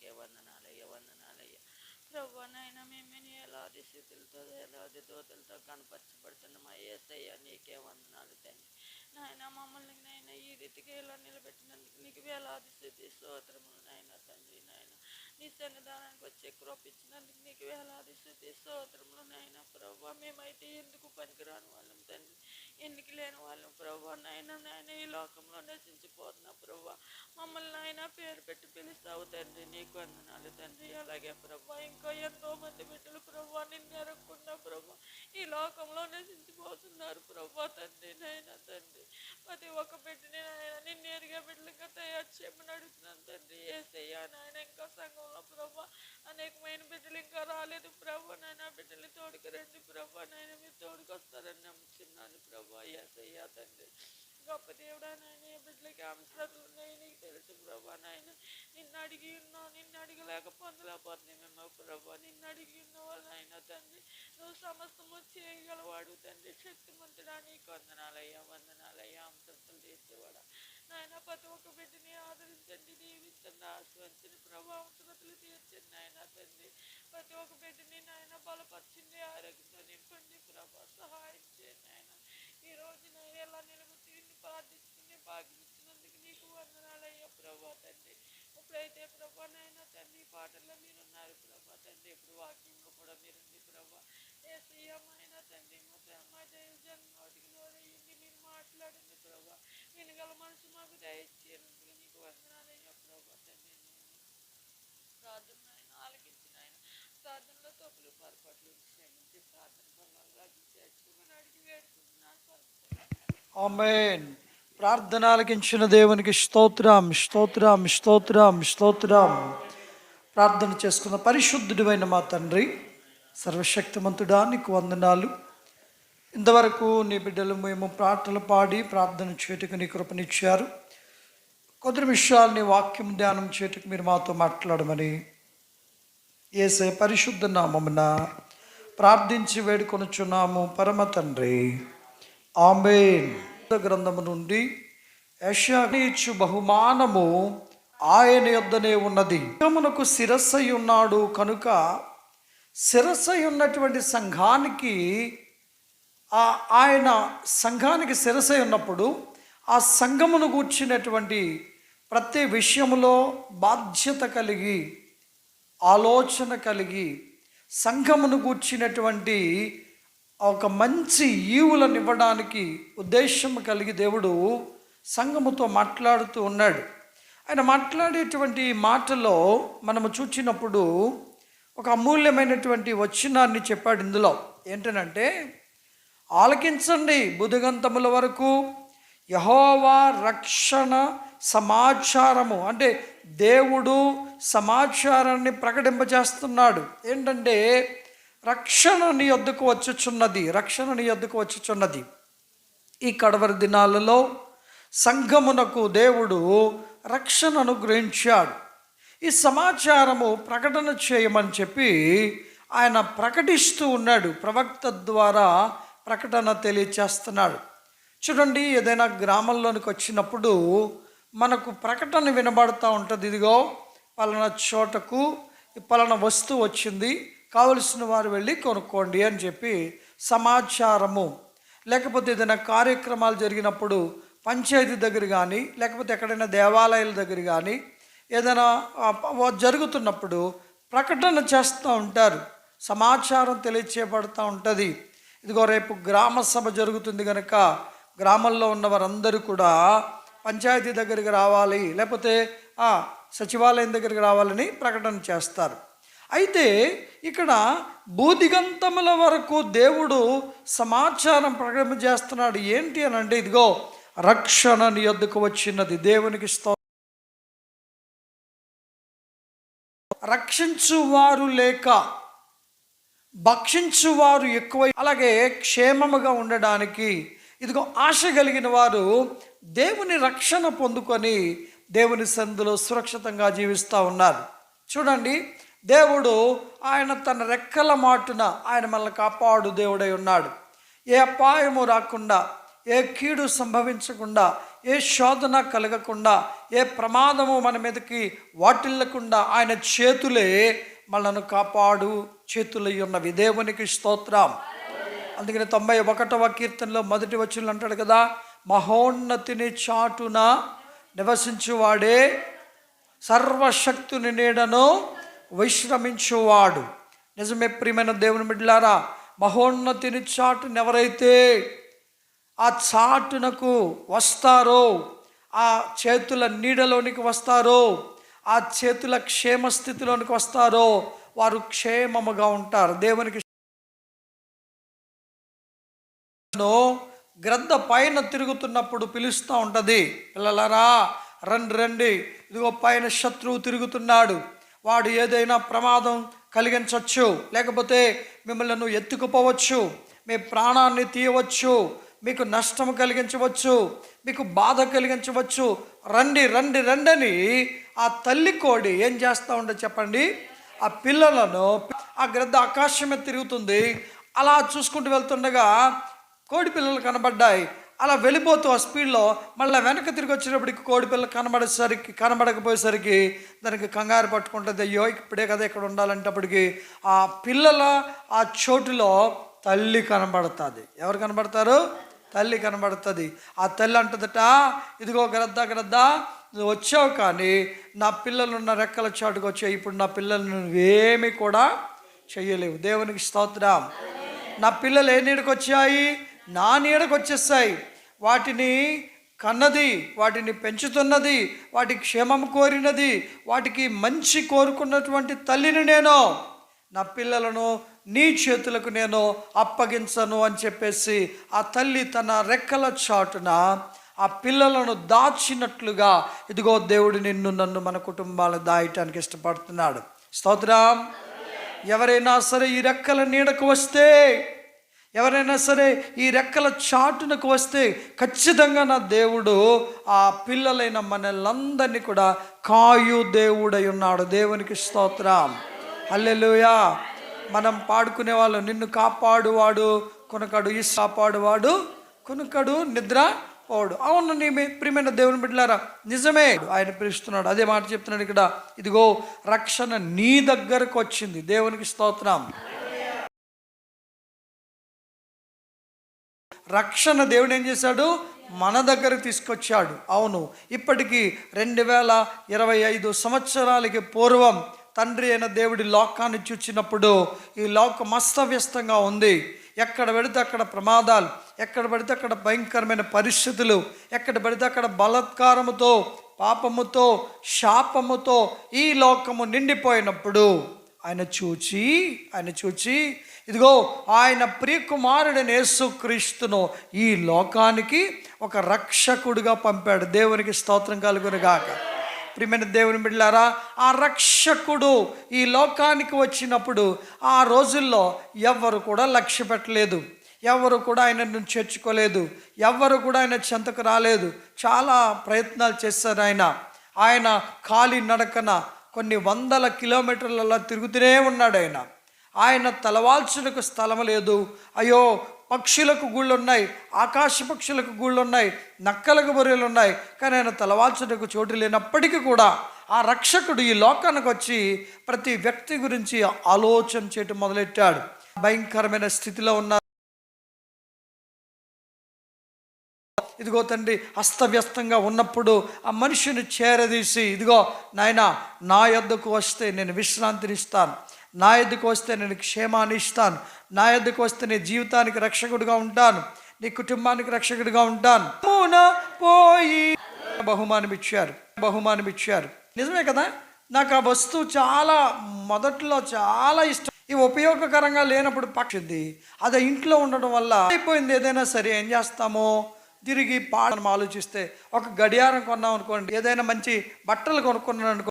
నీకే వందనాలయ్య వందనాలయ్య. ప్రభా నాయన మేమేని ఎలాంటి స్థితులతో ఎలాంటి దోతలతో కనపరచబడుతున్నామా ఏసయ్య నీకే వందనాలు తండ్రి. నాయన మమ్మల్ని నాయన ఈ రీతికి ఇలా నిలబెట్టినందుకు నీకు వేలాది స్థితి స్తోత్రములు నాయన. నీ సన్నిధానానికి వచ్చే కృపించినందుకు నీకు వేలాది శృతి స్తోత్రంలో నాయన ప్రభా మేమైతే ఎందుకు పనికిరాని వాళ్ళం తండ్రి? ఎందుకు లేని వాళ్ళం ప్రభా నాయన నాయన ఈ లోకంలో నశించిపోతున్నా ప్రభా మమ్మల్ని నాయన పేరు పెట్టి పిలుస్తావు తండ్రి నీకు వందనాలు తండ్రి. అలాగే ప్రభా ఇంకా ఎంతో మంది బిడ్డలు ప్రభా నిన్ను ఎరగకుండా ఈ లోకంలో నశించిపోతున్నారు ప్రభా తండ్రి నాయన తండ్రి. ప్రతి ఒక్క బిడ్డని నాయన నిన్ను ఎరిగే బిడ్డలుగా తయారు చేయమని అడుగుతున్నాను తండ్రి. ఏసయ్యా నాయన ఇంకా సంఘంలో ప్రభా అనేకమైన బిడ్డలు ఇంకా రాలేదు ప్రభా. నాయన బిడ్డలు తోడుకు రండి ప్రభా. నాయన మీరు తోడుకొస్తారని నమ్ముతున్నాను ప్రభా. ఏసయ్యా తండ్రి. గొప్ప దేవుడా నాయన బిడ్డలకి అంశాలు ఉన్నాయి నీకు తెలుసు ప్రభా నాయన. నిన్ను అడిగి ఉన్నావు నిన్ను అడిగలేక పొందలేకపోతుంది మేము ప్రభా. నిన్ను అడిగి ఉన్న నాయన తండ్రి. నువ్వు సమస్తము చేయగలవాడు తండ్రి. శక్తిమంతుడా నీకు వందనాలయ్యా వందనాలయ్యా అంశంతులు తీర్చేవాడా నాయన ప్రతి ఒక్క బిడ్డని ఆదరించండి దీవించండి ఆశ్రయించండి ప్రభావంతులు తీర్చండి నాయన తండ్రి. ప్రతి ఒక్క బిడ్డని నాయన బలపరచండి ఆరోగ్యంతో నింపండి ప్రభా సహాయం చేయండి నాయన. ఈ రోజు నేను ఎలా నిలబెట్టి ప్రార్థిస్తుంది ప్రార్థించుకుని నీకు వందనాలయ్యా ప్రభా తండ్రి. ఇప్పుడైతే ప్రభా నైనా తండ్రి పాటల్లో మీరున్నారు ప్రభా తండ్రి ఇప్పుడు వాక్యంలో కూడా మీరుంది ప్రభా. ఏసీయమైన తండ్రి మా దైవ జన్మటికి నోరయ్యింది మీరు మాట్లాడండి ప్రభా. వినగల మనసు మాకు దయచేయనందుకు నీకు వందనాలయ్యా ప్రభా తండ్రి. ప్రార్థన ఆయన ఆలకించిన ఆయన ప్రార్థనలో తప్పులు పొరపాట్లు క్షమించి ప్రార్థన పనులు చేర్చుకోమని అడిగి వేడుకుంటున్నాను ఆమెన్. ప్రార్థన ఆలకించిన దేవునికి స్తోత్రం స్తోత్రం స్తోత్రం స్తోత్రం. ప్రార్థన చేసుకున్న పరిశుద్ధుడివైన మా తండ్రి సర్వశక్తిమంతుడా నీకు వందనాలు. ఇంతవరకు నీ బిడ్డలు మేము పాటలు పాడి ప్రార్థన చేటుకు నీ కృపనిచ్చారు. కొద్ది నిమిషాలు నీ వాక్యం ధ్యానం చేటుకు మీరు మాతో మాట్లాడమని ఏసే పరిశుద్ధ నామమున ప్రార్థించి వేడుకొనుచున్నాము. పరమ తండ్రి. ఆమెన్. గ్రంథము నుండి యశానిచ్చు బహుమానము ఆయన యొద్దనే ఉన్నది. మనకు శిరస్సై ఉన్నాడు కనుక శిరస్సై ఉన్నటువంటి సంఘానికి ఆ ఆయన సంఘానికి శిరసై ఉన్నప్పుడు ఆ సంఘమును గూర్చినటువంటి ప్రతి విషయములో బాధ్యత కలిగి ఆలోచన కలిగి సంఘమును గూర్చినటువంటి ఒక మంచి ఈవులను ఇవ్వడానికి ఉద్దేశం కలిగి దేవుడు సంఘముతో మాట్లాడుతూ ఉన్నాడు. ఆయన మాట్లాడేటువంటి మాటలో మనము చూచినప్పుడు ఒక అమూల్యమైనటువంటి వచనాన్ని చెప్పాడు ఇందులో. ఏంటనంటే ఆలకించండి బుధగంతముల వరకు యహోవా రక్షణ సమాచారము అంటే దేవుడు సమాచారాన్ని ప్రకటింపజేస్తున్నాడు. ఏంటంటే రక్షణ నీ వద్దకు వచ్చుచున్నది రక్షణ నీ వద్దకు వచ్చుచున్నది. ఈ కడవరి దినాలలో సంఘమునకు దేవుడు రక్షణ అనుగ్రహించాడు. ఈ సమాచారము ప్రకటన చేయమని చెప్పి ఆయన ప్రకటిస్తూ ఉన్నాడు. ప్రవక్త ద్వారా ప్రకటన తెలియచేస్తున్నాడు. చూడండి ఏదైనా గ్రామంలోనికి వచ్చినప్పుడు మనకు ప్రకటన వినబడుతూ ఉంటుంది. ఇదిగో పలానా చోటకు ఈ పలానా వస్తువు వచ్చింది. కావలసిన వారు వెళ్ళి కొనుక్కోండి అని చెప్పి సమాచారము. లేకపోతే ఏదైనా కార్యక్రమాలు జరిగినప్పుడు పంచాయతీ దగ్గర కానీ లేకపోతే ఎక్కడైనా దేవాలయాల దగ్గర కానీ ఏదైనా జరుగుతున్నప్పుడు ప్రకటన చేస్తూ ఉంటారు. సమాచారం తెలియచేయబడుతూ ఉంటుంది. ఇదిగో రేపు గ్రామ సభ జరుగుతుంది కనుక గ్రామంలో ఉన్న వారందరూ కూడా పంచాయతీ దగ్గరికి రావాలి లేకపోతే సచివాలయం దగ్గరికి రావాలని ప్రకటన చేస్తారు. అయితే ఇక్కడ భూదిగంతముల వరకు దేవుడు సమాచారం ప్రకటన చేస్తున్నాడు ఏంటి అని అంటే ఇదిగో రక్షణ నీ వచ్చినది. దేవునికి స్తోత్రం. రక్షించువారు లేక భక్షించువారు ఎక్కువ అలాగే క్షేమముగా ఉండడానికి ఇదిగో ఆశ కలిగిన వారు దేవుని రక్షణ పొందుకొని దేవుని సందులో సురక్షితంగా జీవిస్తూ ఉన్నారు. చూడండి దేవుడు ఆయన తన రెక్కల మాటున ఆయన మనల్ని కాపాడు దేవుడై ఉన్నాడు. ఏ అపాయము రాకుండా ఏ కీడు సంభవించకుండా ఏ శోధన కలగకుండా ఏ ప్రమాదము మన మీదకి వాటిల్లకుండా ఆయన చేతులే మనను కాపాడు చేతులై ఉన్నవి. దేవునికి స్తోత్రం. అందుకని తొంభై ఒకటవ కీర్తనలో మొదటి వచ్చిన అంటాడు కదా మహోన్నతిని చాటున నివసించువాడే సర్వశక్తుని నీడను విశ్రమించువాడు. నిజమే ప్రియమైన దేవుని బిడ్డలారా మహోన్నతిని చాటును ఎవరైతే ఆ చాటునకు వస్తారో ఆ చేతుల నీడలోనికి వస్తారో ఆ చేతుల క్షేమ స్థితిలోనికి వస్తారో వారు క్షేమముగా ఉంటారు. దేవునికి గ్రంథ పైన తిరుగుతున్నప్పుడు పిలుస్తూ ఉంటుంది. పిల్లలారా రండి రండి. ఇదిగో పైన శత్రువు తిరుగుతున్నాడు. వాడు ఏదైనా ప్రమాదం కలిగించవచ్చు లేకపోతే మిమ్మల్ని నువ్వు ఎత్తుకుపోవచ్చు మీ ప్రాణాన్ని తీయవచ్చు మీకు నష్టం కలిగించవచ్చు మీకు బాధ కలిగించవచ్చు. రండి రండి రండి అని ఆ తల్లి కోడి ఏం చేస్తూ ఉండే చెప్పండి. ఆ పిల్లలను ఆ గ్రద్ద ఆకాశమే తిరుగుతుంది. అలా చూసుకుంటూ వెళ్తుండగా కోడి పిల్లలు కనబడ్డాయి. అలా వెళ్ళిపోతూ ఆ స్పీడ్లో మళ్ళీ వెనక తిరిగి వచ్చేటప్పటికి కోడి పిల్ల కనబడేసరికి కనబడకపోయేసరికి దానికి కంగారు పట్టుకుంటుంది. అయ్యో ఇప్పుడే కదా ఇక్కడ ఉండాలంటప్పటికి ఆ పిల్లల ఆ చోటులో తల్లి కనబడుతుంది. ఎవరు కనబడతారు? తల్లి కనబడుతుంది. ఆ తల్లి అంటుందట ఇదిగో గ్రద్ద గ్రద్ద నువ్వు వచ్చావు కానీ నా పిల్లలు ఉన్న రెక్కల చాటుకు వచ్చావు ఇప్పుడు నా పిల్లలు నువ్వేమీ కూడా చేయలేవు దేవునికి స్తోత్రం. నా పిల్లలు ఏ నీడకు వచ్చాయి? నా నీడకు వచ్చేస్తాయి వాటిని కన్నది వాటిని పెంచుతున్నది వాటి క్షేమం కోరినది వాటికి మంచి కోరుకున్నటువంటి తల్లిని నేను. నా పిల్లలను నీ చేతులకు నేను అప్పగించను అని చెప్పేసి ఆ తల్లి తన రెక్కల చాటున ఆ పిల్లలను దాచినట్లుగా ఇదిగో దేవుడు నిన్ను నన్ను మన కుటుంబాలను దాయటానికి ఇష్టపడుతున్నాడు. స్తోత్రం. ఎవరైనా సరే ఈ రెక్కల నీడకు వస్తే ఎవరైనా సరే ఈ రెక్కల చాటునకు వస్తే ఖచ్చితంగా నా దేవుడు ఆ పిల్లలైన మనల్లందరినీ కూడా కాయు దేవుడై ఉన్నాడు. దేవునికి స్తోత్రం. అల్లెలుయా మనం పాడుకునే వాళ్ళు నిన్ను కాపాడువాడు కొనకడు ఈ కాపాడువాడు కొనుకడు నిద్ర పోడు. అవును నీ ప్రియమైన దేవుని బిడ్డలారా నిజమే. ఆయన పిలుస్తున్నాడు. అదే మాట చెప్తున్నాడు ఇక్కడ. ఇదిగో రక్షణ నీ దగ్గరకు వచ్చింది. దేవునికి స్తోత్రం. రక్షణ దేవుడు ఏం చేశాడు? మన దగ్గర తీసుకొచ్చాడు. అవును ఇప్పటికీ రెండు వేల ఇరవై ఐదు సంవత్సరాలకి పూర్వం తండ్రి అయిన దేవుడి లోకాన్ని చూచినప్పుడు ఈ లోకం అస్తవ్యస్తంగా ఉంది. ఎక్కడ పెడితే అక్కడ ప్రమాదాలు ఎక్కడ పడితే అక్కడ భయంకరమైన పరిస్థితులు ఎక్కడ పడితే అక్కడ బలత్కారముతో పాపముతో శాపముతో ఈ లోకము నిండిపోయినప్పుడు ఆయన చూచి ఆయన చూచి ఇదిగో ఆయన ప్రియకుమారుడైన యేసుక్రీస్తును ఈ లోకానికి ఒక రక్షకుడిగా పంపాడు. దేవునికి స్తోత్రం కలుగును గాక ప్రియమైన దేవుని బిడ్డారా ఆ రక్షకుడు ఈ లోకానికి వచ్చినప్పుడు ఆ రోజుల్లో ఎవ్వరు కూడా లక్ష్య పెట్టలేదు. ఎవరు కూడా ఆయనను చేర్చుకోలేదు. ఎవ్వరు కూడా ఆయన చెంతకు రాలేదు. చాలా ప్రయత్నాలు చేశారు ఆయన. ఆయన ఖాళీ నడకన కొన్ని వందల కిలోమీటర్లలో తిరుగుతూనే ఉన్నాడు ఆయన. ఆయన తలవాల్చులకు స్థలం లేదు. అయ్యో పక్షులకు గుళ్ళు ఉన్నాయి ఆకాశ పక్షులకు గుళ్ళు ఉన్నాయి నక్కలకు బొర్రెలు ఉన్నాయి కానీ ఆయన తలవాల్చుటకు చోటు లేనప్పటికీ కూడా ఆ రక్షకుడు ఈ లోకానికి వచ్చి ప్రతి వ్యక్తి గురించి ఆలోచన చేయటం మొదలెట్టాడు. భయంకరమైన స్థితిలో ఉన్న ఇదిగో తండ్రి అస్తవ్యస్తంగా ఉన్నప్పుడు ఆ మనిషిని చేరదీసి ఇదిగో నాయన నా యొద్దకు వస్తే నేను విశ్రాంతిని ఇస్తాను నా యొద్దకు వస్తే నేను క్షేమాన్ని ఇస్తాను. నా యొద్దకు వస్తే నీ జీవితానికి రక్షకుడిగా ఉంటాను. నీ కుటుంబానికి రక్షకుడిగా ఉంటాను. పోయి బహుమానం ఇచ్చారు బహుమానం ఇచ్చారు. నిజమే కదా? నాకు ఆ వస్తువు చాలా మొదట్లో చాలా ఇష్టం. ఈ ఉపయోగకరంగా లేనప్పుడు పక్షింది. అది ఇంట్లో ఉండడం వల్ల అయిపోయింది ఏదైనా సరే. ఏం చేస్తామో? తిరిగి పాడను ఆలోచిస్తే ఒక గడియారం కొన్నాం అనుకోండి. ఏదైనా మంచి బట్టలు కొనుక్కున్నాను అనుకో